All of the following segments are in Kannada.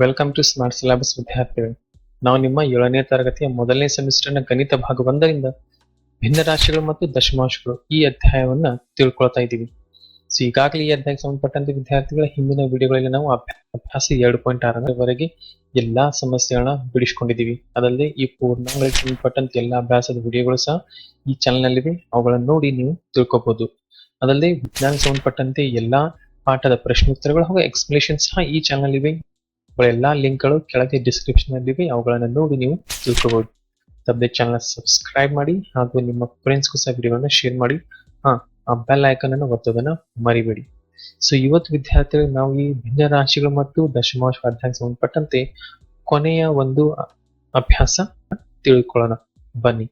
ವೆಲ್ಕಮ್ ಟು ಸ್ಮಾರ್ಟ್ ಸಿಲೆಬಸ್ ವಿದ್ಯಾರ್ಥಿಗಳು. ನಾವು ನಿಮ್ಮ ಏಳನೇ ತರಗತಿಯ ಮೊದಲನೇ ಸೆಮಿಸ್ಟರ್ನ ಗಣಿತ ಭಾಗ ಒಂದರಿಂದ ಭಿನ್ನ ರಾಶಿಗಳು ಮತ್ತು ದಶಮಾಂಶಗಳು ಈ ಅಧ್ಯಾಯವನ್ನ ತಿಳ್ಕೊಳ್ತಾ ಇದ್ದೀವಿ. ಸೊ ಈಗಾಗಲೇ ಈ ಅಧ್ಯಾಯಕ್ಕೆ ಸಂಬಂಧಪಟ್ಟಂತೆ ವಿದ್ಯಾರ್ಥಿಗಳ, ಹಿಂದಿನ ವಿಡಿಯೋಗಳಲ್ಲಿ ನಾವು ಅಭ್ಯಾ- ಅಭ್ಯಾಸ ಎರಡು ಪಾಯಿಂಟ್ ಆರರವರೆಗೆ ಎಲ್ಲಾ ಸಮಸ್ಯೆಗಳನ್ನ ಬಿಡಿಸ್ಕೊಂಡಿದ್ದೀವಿ. ಅದಲ್ಲದೆ ಈ ಪೂರ್ಣಾಂಗಗಳಿಗೆ ಸಂಬಂಧಪಟ್ಟಂತೆ ಎಲ್ಲಾ ಅಭ್ಯಾಸದ ವಿಡಿಯೋಗಳು ಸಹ ಈ ಚಾನಲ್ ನಲ್ಲಿವೆ. ಅವುಗಳನ್ನು ನೋಡಿ ನೀವು ತಿಳ್ಕೊಬಹುದು ಅದಲ್ಲದೆ ವಿಜ್ಞಾನಕ್ಕೆ ಸಂಬಂಧಪಟ್ಟಂತೆ ಎಲ್ಲಾ ಪಾಠದ ಪ್ರಶ್ನೋತ್ತರಗಳು ಹಾಗೂ ಎಕ್ಸ್ಪ್ಲೇಷನ್ ಸಹ ಈ ಚಾನಲ್ ಇವೆ ಅವುಗಳ ಎಲ್ಲ ಲಿಂಕ್ಗಳು ಕೆಳಗೆ ಡಿಸ್ಕ್ರಿಪ್ಷನ್ ನಲ್ಲಿವೆ, ಅವುಗಳನ್ನು ನೋಡಿ ನೀವು ತಿಳ್ಕೋಬಹುದು ತಪ್ಪದೆ ಚಾನಲ್ ಸಬ್ಸ್ಕ್ರೈಬ್ ಮಾಡಿ ಹಾಗೂ ನಿಮ್ಮ ಫ್ರೆಂಡ್ಸ್ಗೂ ಸಹ ವಿಡಿಯೋಗಳನ್ನ ಶೇರ್ ಮಾಡಿ. ಹಾ, ಆ ಬೆಲ್ ಐಕನ್ ಅನ್ನು ಒತ್ತೋದನ್ನ ಮರಿಬೇಡಿ. ಸೊ ಇವತ್ತು ವಿದ್ಯಾರ್ಥಿಗಳು ನಾವು ಈ ಭಿನ್ನ ರಾಶಿಗಳು ಮತ್ತು ದಶಮಾಂಶ ಅಧ್ಯಾಯ ಸಂಬಂಧಪಟ್ಟಂತೆ ಕೊನೆಯ ಒಂದು ಅಭ್ಯಾಸ ತಿಳ್ಕೊಳ್ಳೋಣ. ಬನ್ನಿ.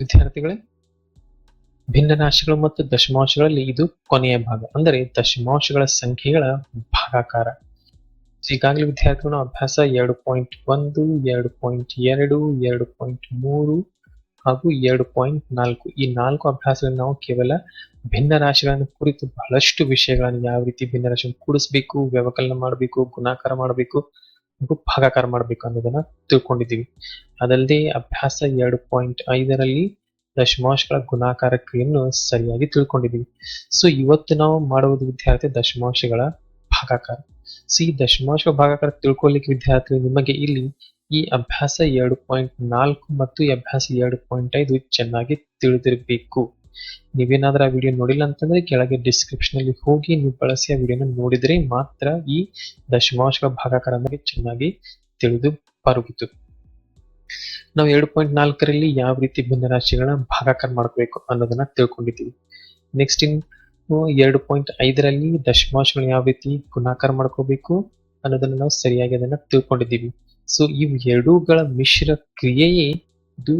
ವಿದ್ಯಾರ್ಥಿಗಳೇ ಭಿನ್ನ ರಾಶಿಗಳು ಮತ್ತು ದಶಮಾಂಶಗಳಲ್ಲಿ ಇದು ಕೊನೆಯ ಭಾಗ. ಅಂದರೆ ದಶಮಾಂಶಗಳ ಸಂಖ್ಯೆಗಳ ಭಾಗಾಕಾರ. ಈಗಾಗಲೇ ವಿದ್ಯಾರ್ಥಿಗಳ ಅಭ್ಯಾಸ ಎರಡು ಪಾಯಿಂಟ್ ಒಂದು, ಎರಡು ಪಾಯಿಂಟ್ ಎರಡು ಎರಡು ಪಾಯಿಂಟ್ ಮೂರು ಹಾಗೂ ಎರಡು ಪಾಯಿಂಟ್ ನಾಲ್ಕು. ಈ ನಾಲ್ಕು ಅಭ್ಯಾಸಗಳನ್ನು ನಾವು ಕೇವಲ ಭಿನ್ನ ರಾಶಿಗಳನ್ನು ಕುರಿತು ಬಹಳಷ್ಟು ವಿಷಯಗಳನ್ನು ಯಾವ ರೀತಿ ಭಿನ್ನ ರಾಶಿಯನ್ನು ಕೂಡಿಸಬೇಕು, ವ್ಯವಕಲನ ಮಾಡಬೇಕು, ಗುಣಾಕಾರ ಮಾಡಬೇಕು ಭಾಗಾಕಾರ ಮಾಡಬೇಕು ಅನ್ನೋದನ್ನ ತಿಳ್ಕೊಂಡಿದ್ದೀವಿ. ಅದಲ್ಲದೆ ಅಭ್ಯಾಸ ಎರಡು ಪಾಯಿಂಟ್ ಐದರಲ್ಲಿ ದಶಮಾಂಶಗಳ ಗುಣಾಕಾರ ಕ್ರಿಯೆಯನ್ನು ಸರಿಯಾಗಿ ತಿಳ್ಕೊಂಡಿದ್ದೀವಿ. ಸೊ ಇವತ್ತು ನಾವು ಮಾಡುವುದು ವಿದ್ಯಾರ್ಥಿ ದಶಮಾಂಶಗಳ ಭಾಗಾಕಾರ. ಸೊ ಈ ದಶಮಾಂಶ ಭಾಗಾಕಾರ ತಿಳ್ಕೊಳ್ಳಿಕ್ಕೆ ವಿದ್ಯಾರ್ಥಿ ನಿಮಗೆ ಇಲ್ಲಿ ಈ ಅಭ್ಯಾಸ ಎರಡು ಪಾಯಿಂಟ್ ನಾಲ್ಕು ಮತ್ತು ಈ ಅಭ್ಯಾಸ ಎರಡು ಪಾಯಿಂಟ್ ಐದು ಚೆನ್ನಾಗಿ ತಿಳಿದಿರಬೇಕು. ನೀವೇನಾದ್ರೂ ಆ ವಿಡಿಯೋ ನೋಡಿಲ್ಲ ಅಂತಂದ್ರೆ ಕೆಳಗೆ ಡಿಸ್ಕ್ರಿಪ್ಷನ್ ಅಲ್ಲಿ ಹೋಗಿ ನೀವು ಬಳಸಿ ಆ ವಿಡಿಯೋನ ನೋಡಿದ್ರೆ ಮಾತ್ರ ಈ ದಶಮಾಂಶಗಳ ಭಾಗಾಕಾರ ನಮಗೆ ಚೆನ್ನಾಗಿ ತಿಳಿದು ಬರುಗಿತು ನಾವು ಎರಡು ಪಾಯಿಂಟ್ ನಾಲ್ಕರಲ್ಲಿ ಯಾವ ರೀತಿ ಭಿನ್ನ ರಾಶಿಗಳನ್ನ ಭಾಗಾಕಾರ ಮಾಡಬೇಕು ಅನ್ನೋದನ್ನ ತಿಳ್ಕೊಂಡಿದ್ದೀವಿ. ನೆಕ್ಸ್ಟ್ ಇನ್ ಎರಡು ಪಾಯಿಂಟ್ ಐದರಲ್ಲಿ ದಶಮಾಂಶಗಳು ಯಾವ ರೀತಿ ಗುಣಾಕಾರ ಮಾಡ್ಕೋಬೇಕು ಅನ್ನೋದನ್ನ ನಾವು ಸರಿಯಾಗಿ ಅದನ್ನ ತಿಳ್ಕೊಂಡಿದ್ದೀವಿ. ಸೊ ಇವು ಎರಡೂಗಳ ಮಿಶ್ರ ಕ್ರಿಯೆಯೇ ಇದು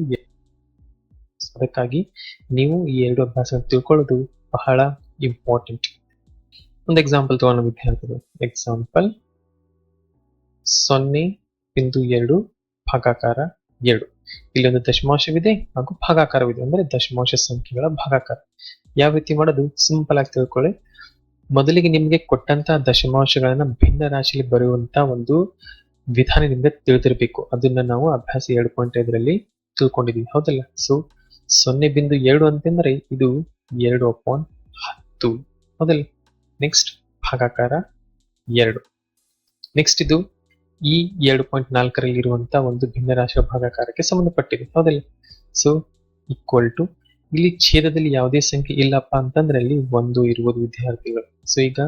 ಅದಕ್ಕಾಗಿ ನೀವು ಈ ಎರಡು ಅಭ್ಯಾಸ ತಿಳ್ಕೊಳ್ಳೋದು ಬಹಳ ಇಂಪಾರ್ಟೆಂಟ್ ಒಂದು ಎಕ್ಸಾಂಪಲ್ ತಗೊಂಡು ವಿದ್ಯಾರ್ಥಿಗಳು ಎಕ್ಸಾಂಪಲ್ ಸೊನ್ನೆ ಬಿಂದು ಎರಡು ಭಾಗಾಕಾರ ಎರಡು. ಇಲ್ಲಿ ಒಂದು ದಶಮಾಂಶವಿದೆ ಹಾಗೂ ಭಾಗಾಕಾರವಿದೆ. ಅಂದ್ರೆ ದಶಮಾಂಶ ಸಂಖ್ಯೆಗಳ ಭಾಗಾಕಾರ. ಯಾವ ರೀತಿ ಮಾಡೋದು? ಸಿಂಪಲ್ ಆಗಿ ತಿಳ್ಕೊಳ್ಳಿ. ಮೊದಲಿಗೆ ನಿಮಗೆ ಕೊಟ್ಟಂತಹ ದಶಮಾಂಶಗಳನ್ನ ಭಿನ್ನ ರಾಶಿಯಲ್ಲಿ ಬರೆಯುವಂತ ಒಂದು ವಿಧಾನದಿಂದ ತಿಳಿದಿರಬೇಕು. ಅದನ್ನ ನಾವು ಅಭ್ಯಾಸ ಎರಡು ಪಾಯಿಂಟ್ ಐದರಲ್ಲಿ ತಿಳ್ಕೊಂಡಿದೀವಿ. ಹೌದಲ್ಲ? ಸೊ ಸೊನ್ನೆ ಬಿಂದು ಎರಡು ಅಂತಂದ್ರೆ ಇದು ಎರಡು ಅಪಾನ್ ಹತ್ತು. ಹೌದಲ್ಲ ನೆಕ್ಸ್ಟ್ ಭಾಗಾಕಾರ ಎರಡು. ನೆಕ್ಸ್ಟ್ ಇದು ಈ ಎರಡು ಪಾಯಿಂಟ್ ನಾಲ್ಕರಲ್ಲಿ ಇರುವಂತಹ ಒಂದು ಭಿನ್ನರಾಶಿಯ ಭಾಗಾಕಾರಕ್ಕೆ ಸಂಬಂಧಪಟ್ಟಿದೆ. ಹೌದಲ್ಲ ಸೊ ಈಕ್ವಲ್ ಟು ಇಲ್ಲಿ ಛೇದದಲ್ಲಿ ಯಾವುದೇ ಸಂಖ್ಯೆ ಇಲ್ಲಪ್ಪ ಅಂತಂದ್ರೆ ಅಲ್ಲಿ ಒಂದು ಇರುವುದು ವಿದ್ಯಾರ್ಥಿಗಳು. ಸೊ ಈಗ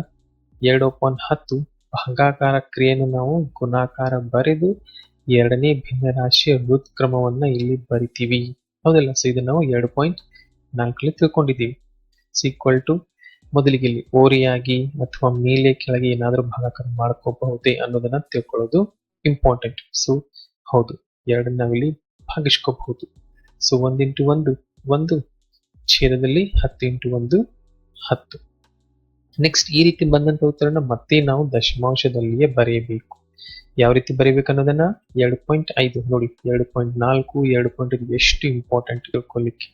ಎರಡು ಪಾಯಿಂಟ್ ಹತ್ತು ಭಾಗಾಕಾರ ಕ್ರಿಯೆಯನ್ನು ನಾವು ಗುಣಾಕಾರ ಬರೆದು ಎರಡನೇ ಭಿನ್ನರಾಶಿಯ ಹೃತ್ಕ್ರಮವನ್ನ ಇಲ್ಲಿ ಬರಿತೀವಿ. ಹೌದಲ್ಲ? ಸೊ ಇದನ್ನು ನಾವು ಎರಡು ಪಾಯಿಂಟ್ ನಾಲ್ಕಲ್ಲಿ ತಿಳ್ಕೊಂಡಿದ್ದೀವಿ. ಈಕ್ವಲ್ ಟು ಮೊದಲಿಗೆ ಇಲ್ಲಿ ಓರಿಯಾಗಿ ಅಥವಾ ಮೇಲೆ ಕೆಳಗೆ ಏನಾದರೂ ಭಾಗಾಕಾರ ಮಾಡ್ಕೋಬಹುದೇ ಅನ್ನೋದನ್ನ ತಿಳ್ಕೊಳ್ಳೋದು ಇಂಪಾರ್ಟೆಂಟ್ ಸೊ ಹೌದು. ಎರಡನ್ನ ನಾವಿಲ್ಲಿ ಭಾಗಿಸ್ಕೋಬಹುದು. ಸೊ ಒಂದ್ ಇಂಟು ಒಂದು ಒಂದು ಛೇದದಲ್ಲಿ ಹತ್ತು ಇಂಟು ಒಂದು, ಹತ್ತು. ನೆಕ್ಸ್ಟ್ ಈ ರೀತಿ ಬಂದಂತ ಉತ್ತರನ ಮತ್ತೆ ನಾವು ದಶಮಾಂಶದಲ್ಲಿಯೇ ಬರೆಯಬೇಕು. ಯಾವ ರೀತಿ ಬರೀಬೇಕು ಅನ್ನೋದನ್ನ? ಎರಡು ಪಾಯಿಂಟ್ ಐದು, ನೋಡಿ, ಎರಡು ಪಾಯಿಂಟ್ ನಾಲ್ಕು, ಎರಡು ಪಾಯಿಂಟ್ ಐದು, ಎಷ್ಟು ಇಂಪಾರ್ಟೆಂಟ್ ತಿಳ್ಕೊಳ್ಳಿಕ್ಕೆ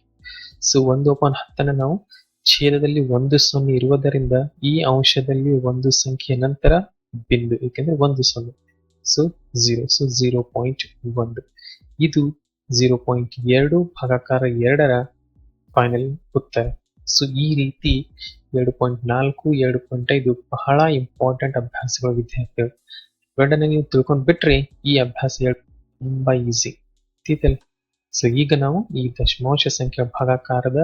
ಸೊ ಒಂದು ಅಪಾನ್ ಹತ್ತನ್ನ ನಾವು ಛೇದದಲ್ಲಿ ಒಂದು ಸೊನ್ನೆ ಇರುವುದರಿಂದ ಈ ಅಂಶದಲ್ಲಿ ಒಂದು ಸಂಖ್ಯೆಯ ನಂತರ ಬಿಂದು, ಏಕೆಂದ್ರೆ ಒಂದು ಸೊನ್ನೆ. So zero so zero point ಒಂದು. ಇದು ಝೀರೋ ಪಾಯಿಂಟ್ ಎರಡು ಭಾಗಾಕಾರ ಎರಡರ ಫೈನಲ್ ಉತ್ತರ. ಸೊ ಈ ರೀತಿ ಎರಡು ಪಾಯಿಂಟ್ ನಾಲ್ಕು, ಎರಡು ಪಾಯಿಂಟ್ ಐದು ಬಹಳ ಇಂಪಾರ್ಟೆಂಟ್ ಅಭ್ಯಾಸಗಳು ವಿದ್ಯಾರ್ಥಿಗಳು ಇವೆರಡನ್ನ ನೀವು ತಿಳ್ಕೊಂಡು ಬಿಟ್ರಿ, ಈ ಅಭ್ಯಾಸ ಹೇಳಿ ತುಂಬಾ ಈಸಿ ತೀತಲ್ ಸೊ ಈಗ ನಾವು ಈ ದಶಮಾಂಶ ಸಂಖ್ಯೆ ಭಾಗಾಕಾರದ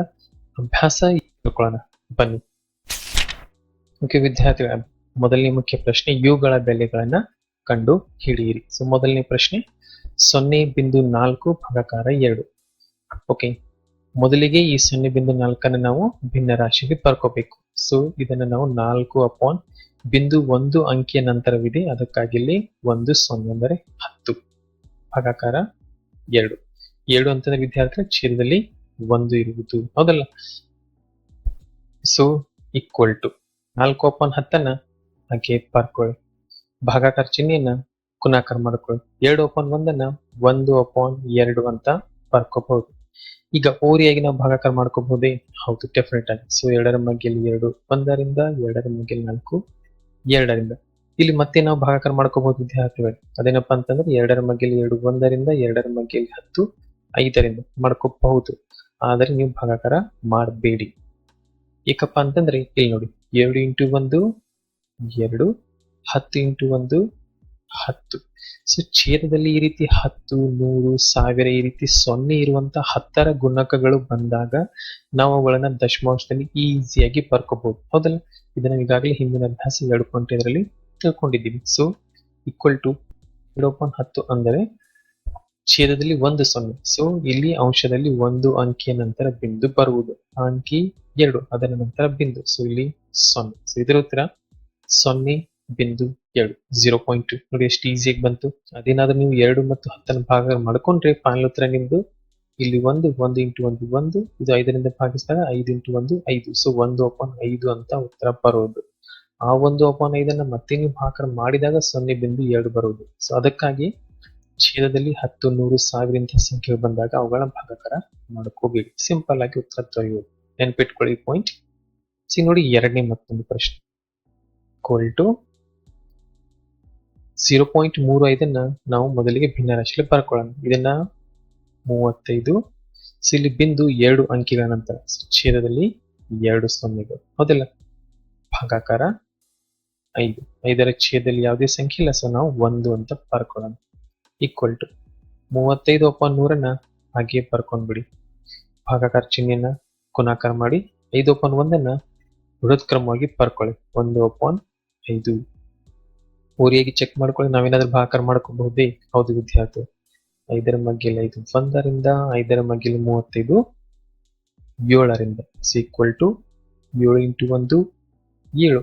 ಅಭ್ಯಾಸ ತಿಳ್ಕೊಳ್ಳೋಣ. ಬನ್ನಿ. ಓಕೆ ವಿದ್ಯಾರ್ಥಿಗಳ ಮೊದಲನೇ ಮುಖ್ಯ ಪ್ರಶ್ನೆ, ಇವುಗಳ ಬೆಲೆಗಳನ್ನ ಕಂಡು ಹಿಡಿಯಿರಿ. ಸೊ ಮೊದಲನೇ ಪ್ರಶ್ನೆ, ಸೊನ್ನೆ ಬಿಂದು ನಾಲ್ಕು ಭಾಗಾಕಾರ ಎರಡು. ಓಕೆ ಮೊದಲಿಗೆ ಈ ಸೊನ್ನೆ ಬಿಂದು ನಾಲ್ಕನ್ನು ನಾವು ಭಿನ್ನ ರಾಶಿಗೆ ಬರ್ಕೋಬೇಕು ಸೊ ಇದನ್ನ ನಾವು ನಾಲ್ಕು ಅಪಾನ್ ಬಿಂದು ಒಂದು ಅಂಕಿಯ ನಂತರವಿದೆ. ಅದಕ್ಕಾಗಿ ಇಲ್ಲಿ ಒಂದು ಸೊನ್ನೆ ಅಂದರೆ ಹತ್ತು. ಭಾಗಾಕಾರ ಎರಡು. ಎರಡು ಅಂತಂದ್ರೆ ವಿದ್ಯಾರ್ಥಿ ಛೇದದಲ್ಲಿ ಒಂದು ಇರುವುದು. ಹೌದಲ್ಲ? ಸೊ ಈಕ್ವಲ್ ಟು ನಾಲ್ಕು ಅಪಾನ್ ಹತ್ತನ್ನ ಹಾಗೆ ಪಾರ್ಕೊಳ್ಳಿ ಭಾಗಾಕಾರ ಚಿಹ್ನೆಯನ್ನ ಕುನಾಕಾರ ಮಾಡ್ಕೊಳ್ಳಿ. ಎರಡು ಅಪಾನ್ ಒಂದನ್ನ ಒಂದು ಅಪಾನ್ ಎರಡು ಅಂತ ಬರ್ಕೋಬಹುದು. ಈಗ ಓರಿಯಾಗಿ ನಾವು ಭಾಗಾಕಾರ ಮಾಡ್ಕೋಬಹುದೇ? ಹೌದು ಡೆಫಿನೆಟ್ ಆಗಿ. ಸೊ ಎರಡರ ಮಗ್ಗೆಯಲ್ಲಿ ಎರಡು, ಒಂದರಿಂದ ಎರಡರ ಮಗ್ಗೆಯಲ್ಲಿ ನಾಲ್ಕು ಎರಡರಿಂದ. ಇಲ್ಲಿ ಮತ್ತೆ ನಾವು ಭಾಗಾಕಾರ ಮಾಡ್ಕೋಬಹುದು ವಿದ್ಯಾರ್ಥಿಗಳು. ಅದೇನಪ್ಪ ಅಂತಂದ್ರೆ ಎರಡರ ಮಗ್ಗೆಯಲ್ಲಿ ಎರಡು ಒಂದರಿಂದ ಎರಡರ ಮಗ್ಗೆಯಲ್ಲಿ ಹತ್ತು, ಐದರಿಂದ ಮಾಡ್ಕೋಬಹುದು. ಆದರೆ ನೀವು ಭಾಗಾಕಾರ ಮಾಡಬೇಡಿ. ಏಕಪ್ಪ ಅಂತಂದ್ರೆ ಇಲ್ಲಿ ನೋಡಿ, ಎರಡು ಇಂಟು ಒಂದು, ಎರಡು, ಹತ್ತು ಇಂಟು ಒಂದು, ಹತ್ತು. ಸೊ ಛೇದದಲ್ಲಿ ಈ ರೀತಿ ಹತ್ತು ನೂರು ಸಾವಿರ, ಈ ರೀತಿ ಸೊನ್ನೆ ಇರುವಂತ ಹತ್ತರ ಗುಣಕಗಳು ಬಂದಾಗ ನಾವು ಅವುಗಳನ್ನ ದಶಮಾಂಶದಲ್ಲಿ ಈಸಿಯಾಗಿ ಬರ್ಕೋಬಹುದು ಹೌದಲ್ಲ? ಇದನ್ನ ಈಗಾಗಲೇ ಹಿಂದಿನ ಅಭ್ಯಾಸ ಎರಡು ಪಾಯಿಂಟ್ ಇದರಲ್ಲಿ ತಿಳ್ಕೊಂಡಿದ್ದೀವಿ ಸೊ ಈಕ್ವಲ್ ಟು ಎರಡು ಪಾಯಿಂಟ್ ಹತ್ತು ಅಂದರೆ ಛೇದದಲ್ಲಿ ಒಂದು ಸೊನ್ನೆ. ಸೊ ಇಲ್ಲಿ ಅಂಶದಲ್ಲಿ ಒಂದು ಅಂಕಿಯ ನಂತರ ಬಿಂದು ಬರುವುದು. ಅಂಕಿ ಎರಡು, ಅದರ ನಂತರ ಬಿಂದು. ಸೊ ಇಲ್ಲಿ ಸೊನ್ನೆ. ಸೊ ಇದರ ಉತ್ತರ ಸೊನ್ನೆ ಬಿಂದು ಎರಡು ಜೀರೋ ಪಾಯಿಂಟ್ ನೋಡಿ ಎಷ್ಟು ಈಸಿಯಾಗಿ ಬಂತು. ಅದೇನಾದ್ರೂ ನೀವು ಎರಡು ಮತ್ತು ಹತ್ತನ್ನು ಭಾಗ ಮಾಡ್ಕೊಂಡ್ರೆ ಫೈನಲ್ ಉತ್ತರ ನಿಮ್ದು. ಇಲ್ಲಿ ಒಂದು ಒಂದು ಇಂಟು ಒಂದು ಒಂದು, ಇದು ಐದರಿಂದ ಭಾಗಿಸಿದಾಗ ಐದು ಇಂಟು ಒಂದು, ಐದು. ಸೊ ಒಂದು ಅಪಾನ್ ಐದು ಅಂತ ಉತ್ತರ ಬರೋದು. ಆ ಒಂದು ಅಪಾನ್ ಐದನ್ನ ಮತ್ತೆ ನೀವು ಭಾಗ ಮಾಡಿದಾಗ ಸೊನ್ನೆ ಬಿಂದು ಎರಡು ಬರೋದು. ಸೊ ಅದಕ್ಕಾಗಿ ಛೇದದಲ್ಲಿ ಹತ್ತು, ನೂರು ಸಾವಿರ ಇಂತಹ ಸಂಖ್ಯೆ ಬಂದಾಗ ಅವುಗಳ ಭಾಗಾಕಾರ ಮಾಡ್ಕೋಬೇಕು. ಸಿಂಪಲ್ ಆಗಿ ಉತ್ತರ ದೊರೆಯುವುದು ನೆನ್ಪಿಟ್ಕೊಳ್ಳಿ ಪಾಯಿಂಟ್ ಸಿ ನೋಡಿ ಎರಡನೇ ಮತ್ತೊಂದು ಪ್ರಶ್ನೆ. ಕೋಲ್ ಟು ಜೀರೋ ಪಾಯಿಂಟ್ ಮೂರು ಐದನ್ನ ನಾವು ಮೊದಲಿಗೆ ಭಿನ್ನ ರಾಶಿಯಲ್ಲಿ ಬರ್ಕೊಳ್ಳೋಣ. ಇದನ್ನ ಮೂವತ್ತೈದು ಸಿಲಿ ಇಲ್ಲಿ ಬಿಂದು ಎರಡು ಅಂಕಿಗಳ ನಂತರ, ಛೇದದಲ್ಲಿ ಎರಡು ಸೊನ್ನೆಗಳು. ಹೌದಿಲ್ಲ? ಭಾಗಾಕಾರ ಐದು. ಐದರ ಛೇದದಲ್ಲಿ ಯಾವುದೇ ಸಂಖ್ಯೆ ಇಲ್ಲ ಸೊ ನಾವು ಒಂದು ಅಂತ ಬರ್ಕೊಳ್ಳೋಣ. ಈಕ್ವಲ್ ಟು ಮೂವತ್ತೈದು ಅಪಾನ್ ನೂರನ್ನ ಹಾಗೆಯೇ ಬರ್ಕೊಂಡ್ಬಿಡಿ ಭಾಗಾಕಾರ ಚಿಹ್ನೆಯನ್ನ ಗುಣಾಕಾರ ಮಾಡಿ, ಐದು ಅಪಾನ್ ಒಂದನ್ನ ಬೃಹತ್ಕ್ರಮವಾಗಿ ಬರ್ಕೊಳ್ಳಿ. ಒಂದು ಅಪಾನ್ ಐದು. ಓರಿಯಾಗಿ ಚೆಕ್ ಮಾಡ್ಕೊಳ್ಳಿ, ನಾವೇನಾದ್ರೂ ಭಾಗಾಕಾರ ಮಾಡ್ಕೋಬಹುದೇ? ಹೌದು ವಿದ್ಯಾರ್ಥಿ. ಐದರ ಮಗ್ಗಿಲ್ ಐದು. ಒಂದರಿಂದ ಐದರ ಮಗ್ಗಿಲ್ ಮೂವತ್ತೈದು. ಏಳರಿಂದ ಈಕ್ವಲ್ ಟು ಏಳು ಇಂಟು ಒಂದು, ಏಳು.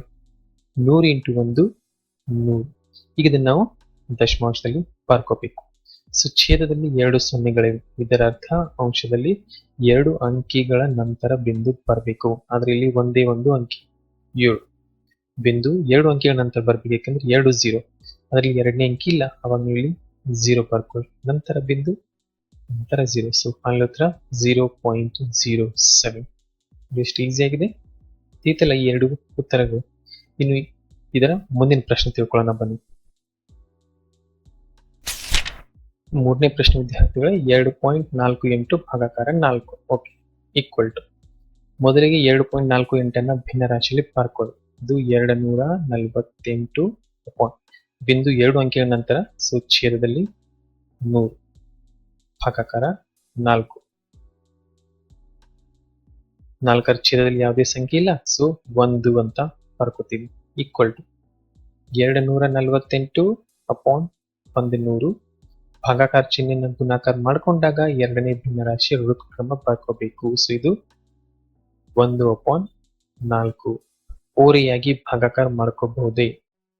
ನೂರು ಇಂಟು ಒಂದು, ನೂರು. ಈಗ ಇದನ್ನ ನಾವು ದಶಮಾಂಶದಲ್ಲಿ ಪಾರ್ಕೋಬೇಕು. ಸೊ ಛೇದದಲ್ಲಿ ಎರಡು ಸೊನ್ನೆಗಳಿವೆ. ಇದರ ಅರ್ಥ ಅಂಶದಲ್ಲಿ ಎರಡು ಅಂಕಿಗಳ ನಂತರ ಬಿಂದು ಬರಬೇಕು. ಆದ್ರೆ ಇಲ್ಲಿ ಒಂದೇ ಒಂದು ಅಂಕಿ. ಏಳು. ಬಿಂದು ಎರಡು ಅಂಕಿಗಳ ನಂತರ ಬರ್ಬೇಕು ಯಾಕಂದ್ರೆ ಎರಡು ಝೀರೋ ಅದರಲ್ಲಿ ಎರಡನೇ ಅಂಕಿ ಇಲ್ಲ, ಅವಾಗ ನೀವು ಇಲ್ಲಿ ಝೀರೋ ಬರ್ಕೊಳ್ಳಿ ನಂತರ ಬಿಂದು, ನಂತರ ಝೀರೋ ಸೊ ಫೈನಲ್ ಉತ್ತರ ಝೀರೋ ಪಾಯಿಂಟ್ ಝೀರೋ ಸೆವೆನ್ ಎಷ್ಟು ಈಸಿ ಆಗಿದೆ? ಈತಲ್ಲ ಈ ಎರಡು ಉತ್ತರಗಳು. ಇನ್ನು ಇದರ ಮುಂದಿನ ಪ್ರಶ್ನೆ ತಿಳ್ಕೊಳ್ಳೋಣ ಬನ್ನಿ. ಮೂರನೇ ಪ್ರಶ್ನೆ ವಿದ್ಯಾರ್ಥಿಗಳ, ಎರಡು ಪಾಯಿಂಟ್ ನಾಲ್ಕು ಎಂಟು ಭಾಗಾಕಾರ ನಾಲ್ಕು. ಓಕೆ ಈಕ್ವಲ್ ಟು ಮೊದಲಿಗೆ ಎರಡು ಪಾಯಿಂಟ್ ನಾಲ್ಕು ಎಂಟನ್ನ ಭಿನ್ನ ರಾಶಿಯಲ್ಲಿ ಬರ್ಕೊಳ್ಳಿ ಇದು ಎರಡು ನೂರ ನಲವತ್ತೆಂಟು ಪಾಯಿಂಟ್ ಬಿಂದು ಎರಡು ಅಂಕಿಗಳ ನಂತರ ಸೊ ನೂರು. ಭಾಗಾಕಾರ ನಾಲ್ಕು. ನಾಲ್ಕರ ಛೇದದಲ್ಲಿ ಯಾವುದೇ ಸಂಖ್ಯೆ ಇಲ್ಲ. ಸೊ ಒಂದು ಅಂತ ಬರ್ಕೋತೀವಿ. ಈಕ್ವಲ್ ಟು ಎರಡು ನೂರ ನಲವತ್ತೆಂಟು ಅಪಾನ್ ಒಂದು ನೂರು. ಭಾಗಾಕಾರ ಚಿಹ್ನೆಯನ್ನು ಗುಣಾಕಾರ ಮಾಡ್ಕೊಂಡಾಗ ಎರಡನೇ ಭಿನ್ನ ರಾಶಿ ಋತುಕ್ರಮ ಬರ್ಕೋಬೇಕು ಸೊ ಇದು ಒಂದು ಅಪಾನ್ ನಾಲ್ಕು. ಓರೆಯಾಗಿ ಭಾಗಾಕಾರ ಮಾಡ್ಕೋಬಹುದೇ?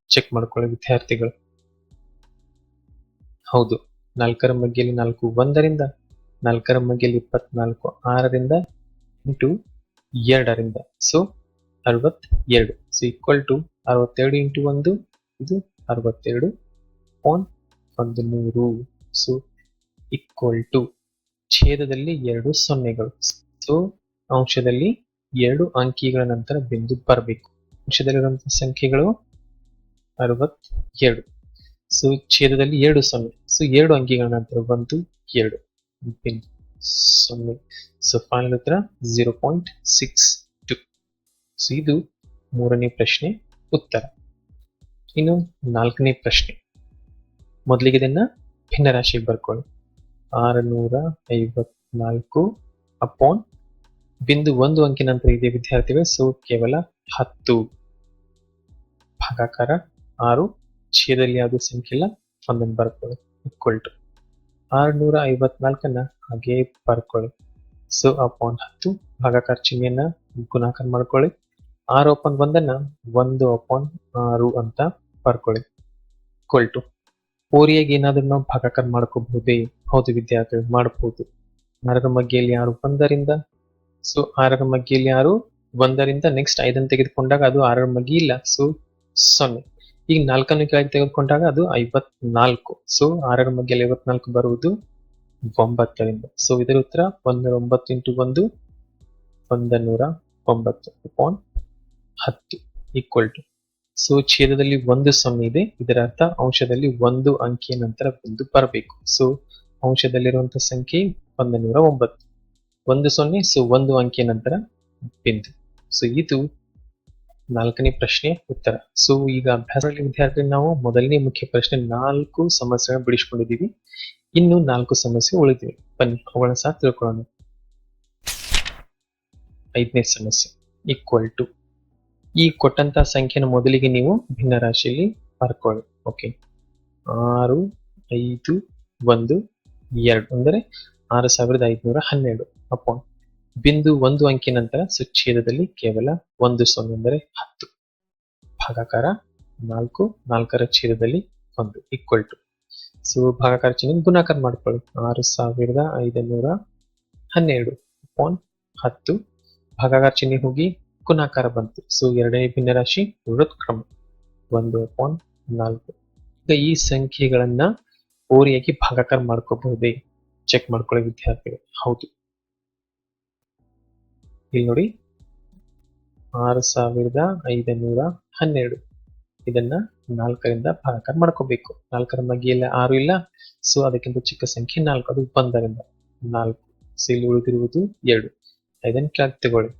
ಚೆಕ್ ಮಾಡ್ಕೊಳ್ಳಿ ವಿದ್ಯಾರ್ಥಿಗಳು. ಹೌದು, ನಾಲ್ಕರ ಮಗ್ಗಿಯಲ್ಲಿ ನಾಲ್ಕು ಒಂದರಿಂದ, ನಾಲ್ಕರ ಮಗ್ಗಿಯಲ್ಲಿ ಇಪ್ಪತ್ನಾಲ್ಕು ಆರರಿಂದ ಇಂಟು ಎರಡರಿಂದ. ಸೊ ಅರವತ್ತ್ ಎರಡು ಸೊ ಈಕ್ವಲ್ ಟು ಅರವತ್ತೆರಡು ಇಂಟು ಒಂದು, ಇದು ಅರವತ್ತೆರಡು ಒನ್ ಒಂದು ನೂರು ಸೊ ಈಕ್ವಲ್ ಟು ಛೇದದಲ್ಲಿ ಎರಡು ಸೊನ್ನೆಗಳು. ಸೊ ಅಂಶದಲ್ಲಿ ಎರಡು ಅಂಕಿಗಳ ನಂತರ ಬಿಂದು ಬರಬೇಕು. ಅಂಶದಲ್ಲಿರುವಂತಹ ಸಂಖ್ಯೆಗಳು ಅರವತ್ ಎರಡು ಸೊ, ಛೇದದಲ್ಲಿ ಎರಡು ಸೊನ್ನೆ. ಸೊ, ಎರಡು ಅಂಕಿಗಳ ನಂತರ ಒಂದು, ಎರಡು. ಬಿಂದು ಸೊನ್ನೆ. ಸೊ ಫೈನಲ್ ಉತ್ತರ zero point six two so, ಇದು ಮೂರನೇ ಪ್ರಶ್ನೆ ಉತ್ತರ. ಇನ್ನು ನಾಲ್ಕನೇ ಪ್ರಶ್ನೆ. ಮೊದಲಿಗೆ ಇದನ್ನ ಭಿನ್ನರಾಶಿಗೆ ಬರ್ಕೊಳ್ಳಿ. ಆರುನೂರ ಐವತ್ನಾಲ್ಕು ಅಪಾನ್ ಬಿಂದು ಒಂದು ಅಂಕಿ ನಂತರ ಇದೆ ವಿದ್ಯಾರ್ಥಿಗಳು. ಸೊ ಕೇವಲ ಹತ್ತು ಭಾಗಾಕಾರ, ಆರು ಛೇದಲ್ಲಿ ಯಾವುದು ಸಂಖ್ಯೆ ಇಲ್ಲ ಒಂದನ್ನು ಬರ್ಕೊಳ್ಳಿ. ಇಕ್ವಲ್ ಟು ಆರುನೂರ ಐವತ್ನಾಲ್ಕನ್ನ ಹಾಗೆ ಬರ್ಕೊಳ್ಳಿ. ಸೊ ಅಪಾನ್ ಹತ್ತು ಭಾಗಾಕಾರ ಚಿಹ್ನೆಯನ್ನ ಗುಣಾಕಾರ ಮಾಡ್ಕೊಳ್ಳಿ. ಆರು ಅಪಾನ್ ಒಂದನ್ನ ಒಂದು ಅಪಾನ್ ಆರು ಅಂತ ಬರ್ಕೊಳ್ಳಿ. ಇಕ್ವಲ್ ಟು ಓರಿಯಾಗಿ ಏನಾದ್ರೂ ನಾವು ಭಾಗಾಕಾರ ಮಾಡ್ಕೋಬಹುದೇ? ಹೌದು ವಿದ್ಯಾರ್ಥಿಗಳು ಮಾಡಬಹುದು ಆರರ ಮಗ್ಗೆಯಲ್ಲಿ ಆರು ಒಂದರಿಂದ ಸೊ ಆರರ ಮಗ್ಗಿಯಲ್ಲಿ ಆರು, ಒಂದರಿಂದ ನೆಕ್ಸ್ಟ್ ಐದನ್ನು ತೆಗೆದುಕೊಂಡಾಗ ಅದು ಆರರ ಮಗ್ಗಿ ಇಲ್ಲ. ಸೊ ಸೊನ್ನೆ. ಈಗ ನಾಲ್ಕನ್ನು ಕೆಳಗೆ ತೆಗೆದುಕೊಂಡಾಗ ಅದು ಐವತ್ನಾಲ್ಕು. ಸೊ ಆರರ ಮಗ್ಗಿಯಲ್ಲಿ ಐವತ್ನಾಲ್ಕು ಬರುವುದು ಒಂಬತ್ತರಿಂದ. ಸೊ ಇದರ ಉತ್ತರ ಒಂದರ ಒಂಬತ್ತು ಇಂಟು ಒಂದು ಒಂದ ನೂರ ಒಂಬತ್ತು ಅಪಾನ್ ಹತ್ತು ಈಕ್ವಲ್ ಟು ಸೊ ಛೇದದಲ್ಲಿ ಒಂದು ಸೊನ್ನೆ ಇದೆ. ಇದರ ಅರ್ಥ ಅಂಶದಲ್ಲಿ ಒಂದು ಅಂಕಿಯ ನಂತರ ಬಂದು ಬರಬೇಕು. ಸೊ ಅಂಶದಲ್ಲಿರುವಂತಹ ಸಂಖ್ಯೆ ಒಂದ ನೂರ ಒಂಬತ್ತು ಒಂದು ಸೊನ್ನೆ ಸೊ ಒಂದು ಅಂಕಿ ನಂತರ ಬಿಂದು. ಸೊ ಇದು ನಾಲ್ಕನೇ ಪ್ರಶ್ನೆ ಉತ್ತರ. ಸೊ ಈಗ ಅಭ್ಯಾಸದಲ್ಲಿ ವಿದ್ಯಾರ್ಥಿ, ನಾವು ಮೊದಲನೇ ಮುಖ್ಯ ಪ್ರಶ್ನೆ, ನಾಲ್ಕು ಸಮಸ್ಯೆಗಳನ್ನ ಬಿಡಿಸ್ಕೊಂಡಿದ್ದೀವಿ. ಇನ್ನು ನಾಲ್ಕು ಸಮಸ್ಯೆ ಉಳಿದಿವೆ. ಬನ್ನಿ, ಅವುಗಳನ್ನ ಸಹ ತಿಳ್ಕೊಳ್ಳೋಣ. ಐದನೇ ಸಮಸ್ಯೆ ಈಕ್ವಲ್ ಟು ಈ ಕೊಟ್ಟಂತ ಸಂಖ್ಯೆನ ಮೊದಲಿಗೆ ನೀವು ಭಿನ್ನ ರಾಶಿಯಲ್ಲಿ ಬರ್ಕೊಳ್ಳಿ. ಓಕೆ ಆರು, ಐದು, ಒಂದು, ಎರಡು. ಅಂದರೆ ಆರು ಸಾವಿರದ ಐದುನೂರ ಹನ್ನೆರಡು. ಅಪಾನ್ ಬಿಂದು ಒಂದು ಅಂಕಿ ನಂತರ ಸುಚ್ಛೇದದಲ್ಲಿ ಕೇವಲ ಒಂದು ಸೊನ್ನೆ ಅಂದರೆ ಹತ್ತು. ಭಾಗಾಕಾರ ನಾಲ್ಕು, ನಾಲ್ಕರ ಛೇದದಲ್ಲಿ ಒಂದು ಈಕ್ವಲ್ ಟು ಸೊ ಭಾಗಾಕಾರ ಚಿಹ್ನೆ ಗುಣಾಕಾರ ಮಾಡ್ಕೊಳ್ಳಿ. ಆರು ಸಾವಿರದ ಐದುನೂರ ಹನ್ನೆರಡು ಅಪಾನ್ ಹತ್ತು. ಭಾಗಾಕಾರ ಚಿಹ್ನೆ ಹೋಗಿ ಗುಣಾಕಾರ ಬಂತು. ಸೊ ಎರಡನೇ ಭಿನ್ನರಾಶಿ ವೃತ್ಕ್ರಮ. ಒಂದು ಅಪಾನ್ ನಾಲ್ಕು. ಈಗ ಈ ಸಂಖ್ಯೆಗಳನ್ನ ಓರಿಯಾಗಿ ಭಾಗಾಕಾರ ಮಾಡ್ಕೋಬಹುದೇ? ಚೆಕ್ ಮಾಡ್ಕೊಳ್ಳಿ ವಿದ್ಯಾರ್ಥಿಗಳು. ಹೌದು. ಇಲ್ಲಿ ನೋಡಿ. ಆರು ಸಾವಿರದ ಐದನೂರ ಹನ್ನೆರಡು. ಇದನ್ನ ನಾಲ್ಕರಿಂದ ಭಾಗಾಕಾರ ಮಾಡ್ಕೋಬೇಕು. ನಾಲ್ಕರ ಮಗ್ಗಿಯಲ್ಲ ಆರು ಇಲ್ಲ. ಸೊ ಅದಕ್ಕಿಂತ ಚಿಕ್ಕ ಸಂಖ್ಯೆ ನಾಲ್ಕು. ಅದು ಒಂದರಿಂದ ನಾಲ್ಕು. ಸೊ ಇಲ್ಲಿ ಉಳಿದಿರುವುದು ಎರಡು. ಐದನ್ನು ಕೆಳಗೆ ತಗೊಳ್ಳಿ.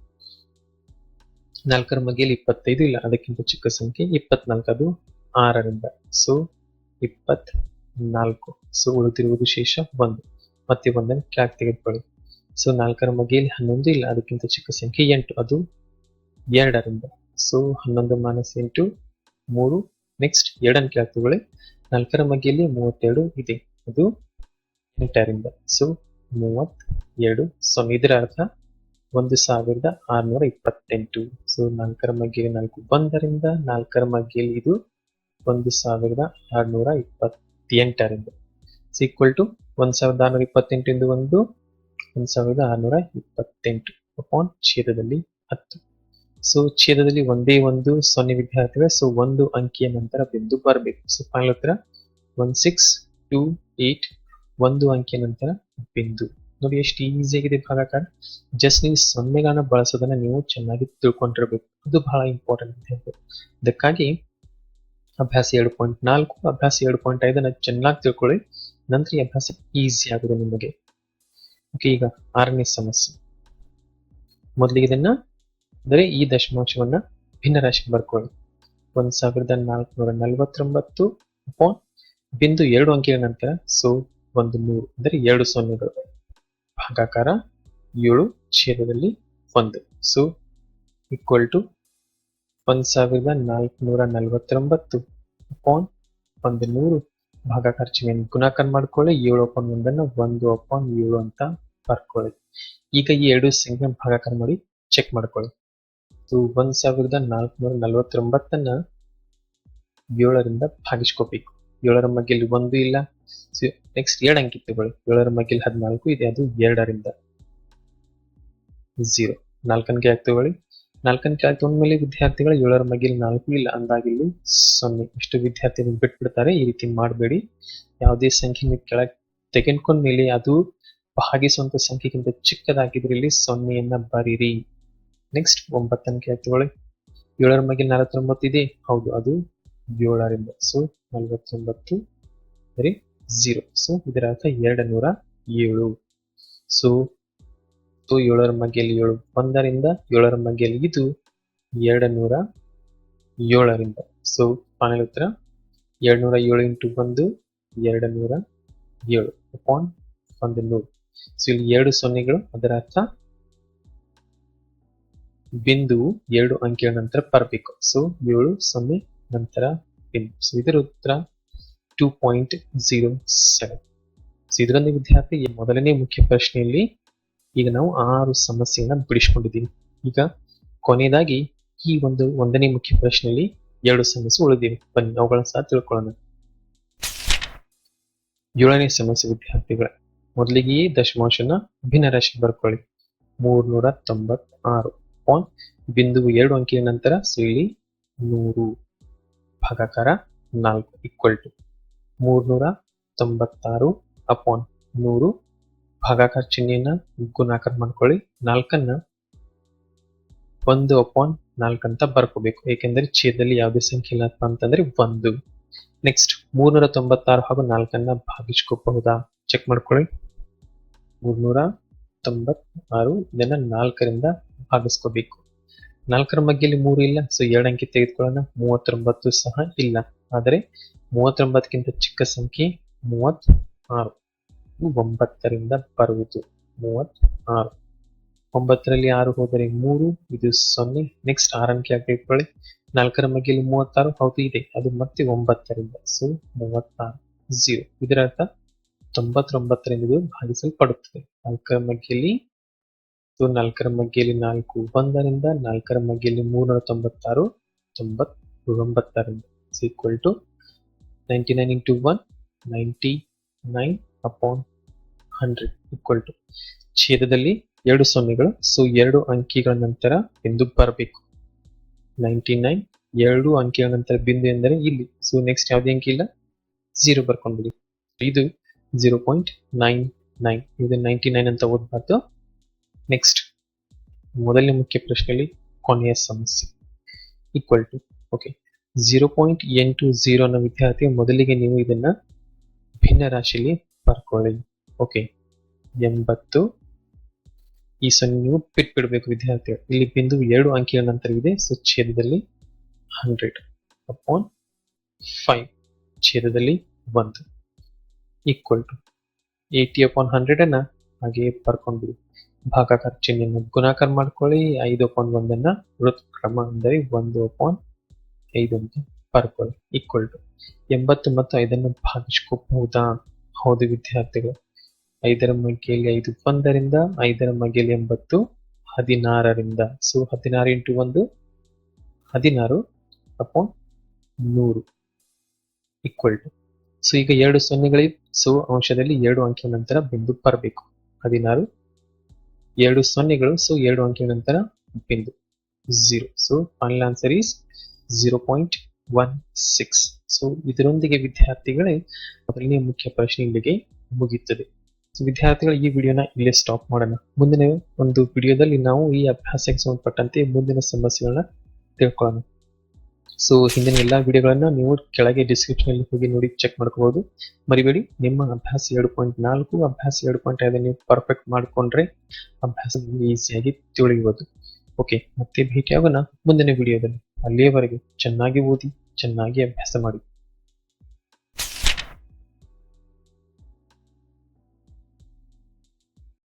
ನಾಲ್ಕರ ಮಗಿಯಲ್ಲಿ ಇಪ್ಪತ್ತೈದು ಇಲ್ಲ. ಅದಕ್ಕಿಂತ ಚಿಕ್ಕ ಸಂಖ್ಯೆ ಇಪ್ಪತ್ನಾಲ್ಕು. ಅದು ಆರರಿಂದ. ಸೊ ಇಪ್ಪತ್ ನಾಲ್ಕು ಸೊ ಉಳಿದಿರುವುದು ಶೇಷ ಒಂದು. ಮತ್ತೆ ಒಂದನ್ನು ಕ್ಯಾಕ್ ತೆಗೆದುಕೊಳ್ಳಿ. ಸೊ ನಾಲ್ಕರ ಮಗೇಲಿ ಹನ್ನೊಂದು ಇಲ್ಲ, ಅದಕ್ಕಿಂತ ಚಿಕ್ಕ ಸಂಖ್ಯೆ ಎಂಟು. ಅದು ಎರಡರಿಂದ. ಸೊ ಹನ್ನೊಂದು ಮೈನಸ್ ಎಂಟು, ಮೂರು ನೆಕ್ಸ್ಟ್ ಎರಡನ್ನು ತಗೊಳ್ಳಿ ನಾಲ್ಕರ ಮಗಿಯಲ್ಲಿ ಮೂವತ್ತೆರಡು ಇದೆ. ಅದು ಎಂಟರಿಂದ. ಸೊ ಮೂವತ್ ಎರಡು ಸೊನ್ನೆ ಇದರ ಅರ್ಥ ಒಂದು ಸಾವಿರದ ಆರುನೂರ ಇಪ್ಪತ್ತೆಂಟು. ಸೊ ನಾಲ್ಕರ ಮಗ್ಗಿಯಲ್ಲಿ ನಾಲ್ಕು ಒಂದರಿಂದ, ನಾಲ್ಕರ ಮಗ್ಗಿಯಲ್ಲಿ ಇದು ಒಂದು ಸಾವಿರದ ಆರುನೂರ ಇಪ್ಪತ್ತೆಂಟರಿಂದ. ಈಕ್ವಲ್ ಟು ಒಂದು ಸಾವಿರದ ಆರುನೂರ ಇಪ್ಪತ್ತೆಂಟರಿಂದ ಒಂದು ಒಂದ್ ಸಾವಿರದ ಆರುನೂರ ಇಪ್ಪತ್ತೆಂಟು ಅಪಾನ್ ಛೇದದಲ್ಲಿ ಹತ್ತು. ಸೊ ಛೇದದಲ್ಲಿ ಒಂದೇ ಒಂದು ಸೊನ್ನೆ ವಿದ್ಯಾರ್ಥಿಗಳ ಸೊ ಒಂದು ಅಂಕಿಯ ನಂತರ ಬಿಂದು ಬರಬೇಕು. ಸೊ ಫೈನಲ್ ಉತ್ತರ ಒನ್ ಸಿಕ್ಸ್ ಟೂ ಏಟ್ ಒಂದು ಅಂಕಿಯ ನಂತರ ಬಿಂದು. ನೋಡಿ, ಎಷ್ಟು ಈಸಿ ಆಗಿದೆ ಭಾಗಾಕಾರ. ಜಸ್ಟ್ ನೀವು ಸೊನ್ನೆಗಳನ್ನ ಬಳಸೋದನ್ನ ನೀವು ಚೆನ್ನಾಗಿ ತಿಳ್ಕೊಂಡಿರಬೇಕು. ಅದು ಬಹಳ ಇಂಪಾರ್ಟೆಂಟ್ ಅಂತ ಹೇಳ್ಬೋದು. ಅದಕ್ಕಾಗಿ ಅಭ್ಯಾಸ ಎರಡು ಪಾಯಿಂಟ್ ನಾಲ್ಕು, ಅಭ್ಯಾಸ ಎರಡು ಪಾಯಿಂಟ್ ಐದನ್ನ ಚೆನ್ನಾಗಿ ತಿಳ್ಕೊಳ್ಳಿ. ನಂತರ ಈ ಅಭ್ಯಾಸ ಈಸಿ ಆಗೋದು ನಿಮಗೆ. ಓಕೆ, ಈಗ ಆರನೇ ಸಮಸ್ಯೆ. ಮೊದಲಿಗೆ ಇದನ್ನ, ಅಂದರೆ ಈ ದಶಮಾಂಶವನ್ನ ಭಿನ್ನ ರಾಶಿಗೆ ಬರ್ಕೊಳ್ಳಿ ಒಂದ್ ಸಾವಿರದ ನಾಲ್ಕುನೂರ ನಲವತ್ತೊಂಬತ್ತು ಅಪಾನ್ ಬಿಂದು ಎರಡು ಅಂಕಿಗಳ ನಂತರ ಸೊ ಒಂದು ಮೂರು, ಅಂದರೆ ಎರಡು ಸೊನ್ನೆಗಳು. ಭಾಗಾಕಾರ ಏಳು ಛೇದದಲ್ಲಿ ಒಂದು, ಸೊ ಈಕ್ವಲ್ ಟು ಒಂದ್ ಸಾವಿರದ ನಾಲ್ಕುನೂರ ನಲವತ್ತೊಂಬತ್ತು ಅಪಾನ್ ಒಂದು ನೂರು ಭಾಗಾಕಾರ ಚಿಹ್ನೆಯನ್ನು ಗುಣಾಕಾರ ಮಾಡ್ಕೊಳ್ಳಿ, ಏಳು ಅಪಾನ್ ಒಂದನ್ನು ಒಂದು ಅಪಾನ್ ಏಳು ಅಂತ ಬರ್ಕೊಳ್ಳಿ. ಈಗ ಈ ಎರಡು ಸಂಖ್ಯೆ ಭಾಗಾಕಾರ ಮಾಡಿ ಚೆಕ್ ಮಾಡ್ಕೊಳ್ಳಿ. ಸೊ ಒಂದ್ ಸಾವಿರದ ನಾಲ್ಕುನೂರ ನಲವತ್ತೊಂಬತ್ತನ್ನ ಏಳರಿಂದ ಭಾಗಿಸ್ಕೋಬೇಕು. ಏಳರ ಮಗ್ಗಿಲ್ ಒಂದು ಇಲ್ಲ. ನೆಕ್ಸ್ಟ್ ಎರಡು ಅಂಕಿ ತಗೊಳ್ಳಿ. ಏಳರ ಮಗ್ಗಿಲ್ ಹದಿನಾಲ್ಕು ಇದೆ. ಅದು ಎರಡರಿಂದ ಝೀರೋ ನಾಲ್ಕನಕ್ಕೆ ಆಗಿ ತಗೊಳ್ಳಿ? ನಾಲ್ಕನ ಕೆಳಗೆ ತಗೊಂಡ್ಮೇಲೆ ವಿದ್ಯಾರ್ಥಿಗಳು ಏಳರ ಮಗ್ಗಿಲ್ ನಾಲ್ಕು ಇಲ್ಲ ಅಂದಾಗಿಲ್ಲಿ ಸೊನ್ನೆ. ಇಷ್ಟು ವಿದ್ಯಾರ್ಥಿಗಳು ಬಿಟ್ಬಿಡ್ತಾರೆ. ಈ ರೀತಿ ಮಾಡಬೇಡಿ. ಯಾವುದೇ ಸಂಖ್ಯೆ ಕೆಳಗೆ ತೆಗೆದುಕೊಂಡ್ಮೇಲೆ ಅದು ಭಾಗಿಸುವಂತ ಸಂಖ್ಯೆಗಿಂತ ಚಿಕ್ಕದಾಗಿದ್ರೆ ಇಲ್ಲಿ ಸೊನ್ನೆಯನ್ನ ಬರೀರಿ. ನೆಕ್ಸ್ಟ್ ಒಂಬತ್ತನಕ್ಕೆ ತಗೊಳ್ಳಿ ಏಳರ ಮಗ್ಗಿಯಲ್ಲಿ ನಲವತ್ತೊಂಬತ್ತು ಇದೆ. ಹೌದು, ಅದು ಏಳರಿಂದ. ಸೊ ನಲವತ್ತೊಂಬತ್ತು ಬರೀ ಝೀರೋ ಸೊ ಇದರ ಅರ್ಥ ಎರಡು ನೂರ ಏಳು ಸೊ ಏಳರ ಮಗ್ಗೆಯಲ್ಲಿ ಏಳು. ಒಂದರಿಂದ ಏಳರ ಮಗ್ಗೆಯಲ್ಲಿ ಇದು ಎರಡು ನೂರ ಏಳರಿಂದ. ಸೊ ಫೈನಲ್ ಉತ್ತರ. ಎರಡು ನೂರ ಏಳು ಇಂಟು ಒಂದು ಎರಡು ನೂರ ಏಳು. ಅಪಾನ್ ಒಂದು ನೂರು. ಸೊ ಇಲ್ಲಿ ಎರಡು ಸೊನ್ನೆಗಳು, ಅದರ ಅರ್ಥ ಬಿಂದು ಎರಡು ಅಂಕಿಗಳ ನಂತರ ಬರಬೇಕು ಸೊ ಏಳು ಸೊನ್ನೆ ನಂತರ ಬಿಂದು. ಸೊ ಇದರ ಉತ್ತರ two point zero seven so ಇದರಲ್ಲಿ ವಿದ್ಯಾರ್ಥಿ ಮೊದಲನೇ ಮುಖ್ಯ ಪ್ರಶ್ನೆಯಲ್ಲಿ ಈಗ ನಾವು ಆರು ಸಮಸ್ಯೆಯನ್ನು ಬಿಡಿಸ್ಕೊಂಡಿದ್ದೀವಿ. ಈಗ ಕೊನೆಯದಾಗಿ ಈ ಒಂದು ಒಂದನೇ ಮುಖ್ಯ ಪ್ರಶ್ನೆಯಲ್ಲಿ ಎರಡು ಸಮಸ್ಯೆ ಉಳಿದಿವೆ. ಬನ್ನಿ, ಅವುಗಳನ್ನ ಸಹ ತಿಳ್ಕೊಳ್ಳೋಣ. ಏಳನೇ ಸಮಸ್ಯೆ ವಿದ್ಯಾರ್ಥಿಗಳ. ಮೊದಲಿಗೆ ದಶಮಾಂಶನ ಭಿನ್ನ ರಾಶಿ ಬರ್ಕೊಳ್ಳಿ. ಮೂರ್ನೂರ ತೊಂಬತ್ತಾರು ಪಾಯಿಂಟ್ ಬಿಂದುವು ಎರಡು ಅಂಕಿಯ ನಂತರ ಸೊ ಇಲ್ಲಿ ನೂರು. ಭಾಗಾಕಾರ ನಾಲ್ಕು ಈಕ್ವಲ್ ಟು ಮೂರ್ನೂರ ತೊಂಬತ್ತಾರು ಅಪಾನ್ ನೂರು. ಭಾಗಾಕಾರ ಚಿಹ್ನೆಯನ್ನ ಗುಣಾಕಾರ ಮಾಡ್ಕೊಳ್ಳಿ. ನಾಲ್ಕನ್ನ ಒಂದು ಅಪಾನ್ ನಾಲ್ಕು ಅಂತ ಬರ್ಕೋಬೇಕು. ಏಕೆಂದರೆ ಛೇದದಲ್ಲಿ ಯಾವುದೇ ಸಂಖ್ಯೆ ಇಲ್ಲ ಅಂತಂದ್ರೆ ಒಂದು. ನೆಕ್ಸ್ಟ್ ಮೂರ್ನೂರ ತೊಂಬತ್ತಾರು ಹಾಗೂ ನಾಲ್ಕನ್ನ ಭಾಗಿಸ್ಕೋಬಹುದಾ? ಚೆಕ್ ಮಾಡ್ಕೊಳ್ಳಿ. ಮೂರ್ನೂರ ತೊಂಬತ್ತಾರು ಇದನ್ನ ನಾಲ್ಕರಿಂದ ಭಾಗಿಸ್ಕೋಬೇಕು. ನಾಲ್ಕರ ಮಗ್ಗಿಯಲ್ಲಿ ಮೂರು ಇಲ್ಲ ಸೊ ಎರಡು ಅಂಕಿ ತೆಗೆದುಕೊಳ್ಳೋಣ. ಮೂವತ್ತೊಂಬತ್ತು ಸಹ ಇಲ್ಲ. ಆದರೆ ಮೂವತ್ತೊಂಬತ್ತಕ್ಕಿಂತ ಚಿಕ್ಕ ಸಂಖ್ಯೆ ಮೂವತ್ತ್ ಆರು ಒಂಬತ್ತರಿಂದ ಬರುವುದು ಮೂವತ್ತ್ ಆರು ಒಂಬತ್ತರಲ್ಲಿ ಆರು ಹೋದರೆ ಮೂರು, ಇದು ಸೊನ್ನೆ. ನೆಕ್ಸ್ಟ್ ಆರು ಅಂಕಿ ಹಾಕಿಕೊಳ್ಳಿ ನಾಲ್ಕರ ಮಗ್ಗಿಯಲ್ಲಿ ಮೂವತ್ತಾರು, ಹೌದು, ಇದೆ. ಅದು ಮತ್ತೆ ಒಂಬತ್ತರಿಂದ ಸೊ ಮೂವತ್ತಾರು ಜೀರೋ ಇದರ ಅರ್ಥ ತೊಂಬತ್ತೊಂಬತ್ತರಿಂದ ಭಾಗಿಸಲ್ಪಡುತ್ತದೆ. ನಾಲ್ಕರ ಮಗ್ಗಿಯಲ್ಲಿ ನಾಲ್ಕರ ಮಗ್ಗಿಯಲ್ಲಿ ನಾಲ್ಕು ಒಂದರಿಂದ ನಾಲ್ಕರ ಮಗ್ಗಿಯಲ್ಲಿ ಮೂರ್ನೂರ ತೊಂಬತ್ತಾರು, ತೊಂಬತ್ತೊಂಬತ್ತರಿಂದ equal to ninety nine into one ninety nine upon hundred equal to ಛೇದದಲ್ಲಿ ಎರಡು ಸೊನ್ನೆಗಳು ಸೊ ಎರಡು ಅಂಕಿಗಳ ನಂತರ ಬಿಂದು ಬರಬೇಕು. ನೈಂಟಿ ನೈನ್ ಎರಡು ಅಂಕಿಗಳ ನಂತರ ಬಿಂದು ಎಂದರೆ ಇಲ್ಲಿ ಸೊ ನೆಕ್ಸ್ಟ್ ಯಾವುದೇ ಅಂಕಿ ಇಲ್ಲ? ಝೀರೋ ಬರ್ಕೊಂಡ್ಬಿಡಿ. ಇದು ಝೀರೋ ಪಾಯಿಂಟ್ ನೈನ್ ನೈನ್ ಇದು ನೈಂಟಿ ನೈನ್ ಅಂತ ಓದಬಾರ್ದು. ನೆಕ್ಸ್ಟ್ ಮೊದಲನೇ ಮುಖ್ಯ ಪ್ರಶ್ನೆಯಲ್ಲಿ ಕೊನೆಯ ಸಮಸ್ಯೆ. Equal to okay zero point ಎಂಟು ಝೀರೋ ಅನ್ನೋ ವಿದ್ಯಾರ್ಥಿ ಮೊದಲಿಗೆ ನೀವು ಇದನ್ನ ಭಿನ್ನ ರಾಶಿಯಲ್ಲಿ ಬರ್ಕೊಳ್ಳಿ. ಓಕೆ ಎಂಬತ್ತು. ಈ ಸೊನ್ನೆ ನೀವು ಬಿಟ್ಬಿಡ್ಬೇಕು ವಿದ್ಯಾರ್ಥಿ ಇಲ್ಲಿ ಬಿಂದು ಎರಡು ಅಂಕಿಯ ನಂತರ ಇದೆ. ಸೊ ಛೇದದಲ್ಲಿ ಹಂಡ್ರೆಡ್ ಅಪಾನ್ ಫೈವ್ ಛೇದದಲ್ಲಿ ಒಂದು. ಈಕ್ವಲ್ ಟು ಏಯ್ಟಿ ಅಪಾನ್ ಹಂಡ್ರೆಡನ್ನ ಹಾಗೆಯೇ ಬರ್ಕೊಂಡ್ಬಿಡಿ. ಭಾಗಾಕಾರ ಚಿಹ್ನೆಯನ್ನು ಗುಣಾಕಾರ ಮಾಡ್ಕೊಳ್ಳಿ, ಐದು ಅಪಾನ್ ಒಂದನ್ನ ವೃತ್ ಕ್ರಮ ಅಂದರೆ ಒಂದು ಅಪಾನ್ ಐದು ಅಂತ ಬರ್ಕೊಳ್ಳಿ. ಈಕ್ವಲ್ ಟು ಎಂಬತ್ತು ಮತ್ತು ಐದನ್ನು ಭಾಗಿಸ್ಕೋಬಹುದಾ? ಹೌದು ವಿದ್ಯಾರ್ಥಿಗಳು. ಐದರ ಮಗ್ಗೆಯಲ್ಲಿ ಐದು ಒಂದರಿಂದ, ಐದರ ಮಗ್ಗೆಯಲ್ಲಿ ಎಂಬತ್ತು, ಹದಿನಾರರಿಂದ. ಸೊ ಹದಿನಾರು ಇಂಟು ಒಂದು, ಹದಿನಾರು ಅಪಾನ್ ನೂರು. ಈಕ್ವಲ್ ಟು ಸೊ ಈಗ ಎರಡು ಸೊನ್ನೆಗಳಿವೆ. ಸೊ ಅಂಶದಲ್ಲಿ ಎರಡು ಅಂಕಿ ನಂತರ ಬಿಂದು ಬರಬೇಕು. ಹದಿನಾರು. ಎರಡು ಸೊನ್ನೆಗಳು, ಸೊ ಎರಡು ಅಂಕಿ ನಂತರ ಬಿಂದು zero so final answer is zero point one six so ಇದರೊಂದಿಗೆ ವಿದ್ಯಾರ್ಥಿಗಳೇ ಮೊದಲನೇ ಮುಖ್ಯ ಪ್ರಶ್ನೆ ಇಲ್ಲಿಗೆ ಮುಗಿಯುತ್ತದೆ. ವಿದ್ಯಾರ್ಥಿಗಳು, ಈ ವಿಡಿಯೋನ ಇಲ್ಲೇ ಸ್ಟಾಪ್ ಮಾಡೋಣ. ಮುಂದಿನ ಒಂದು ವಿಡಿಯೋದಲ್ಲಿ ನಾವು ಈ ಅಭ್ಯಾಸಕ್ಕೆ ಸಂಬಂಧಪಟ್ಟಂತೆ ಮುಂದಿನ ಸಮಸ್ಯೆಗಳನ್ನ ತಿಳ್ಕೊಳ್ಳೋಣ. ಸೊ ಹಿಂದಿನ ಎಲ್ಲಾ ವಿಡಿಯೋಗಳನ್ನ ನೀವು ಕೆಳಗೆ ಡಿಸ್ಕ್ರಿಪ್ಷನ್ ಅಲ್ಲಿ ಹೋಗಿ ನೋಡಿ ಚೆಕ್ ಮಾಡ್ಕೋಬಹುದು ಮರಿಬೇಡಿ, ನಿಮ್ಮ ಅಭ್ಯಾಸ ಎರಡು ಪಾಯಿಂಟ್ ನಾಲ್ಕು, ಅಭ್ಯಾಸ ಎರಡು ಪಾಯಿಂಟ್ ಐದು ನೀವು ಪರ್ಫೆಕ್ಟ್ ಮಾಡ್ಕೊಂಡ್ರೆ ಅಭ್ಯಾಸ ಈಸಿಯಾಗಿ ತಿಳಿಯುವುದು. ಓಕೆ ಮತ್ತೆ ಭೇಟಿಯಾಗೋಣ ಮುಂದಿನ ವಿಡಿಯೋದಲ್ಲಿ. ಅಲ್ಲಿಯವರೆಗೆ ಚೆನ್ನಾಗಿ ಓದಿ, ಚೆನ್ನಾಗಿ ಅಭ್ಯಾಸ ಮಾಡಿ.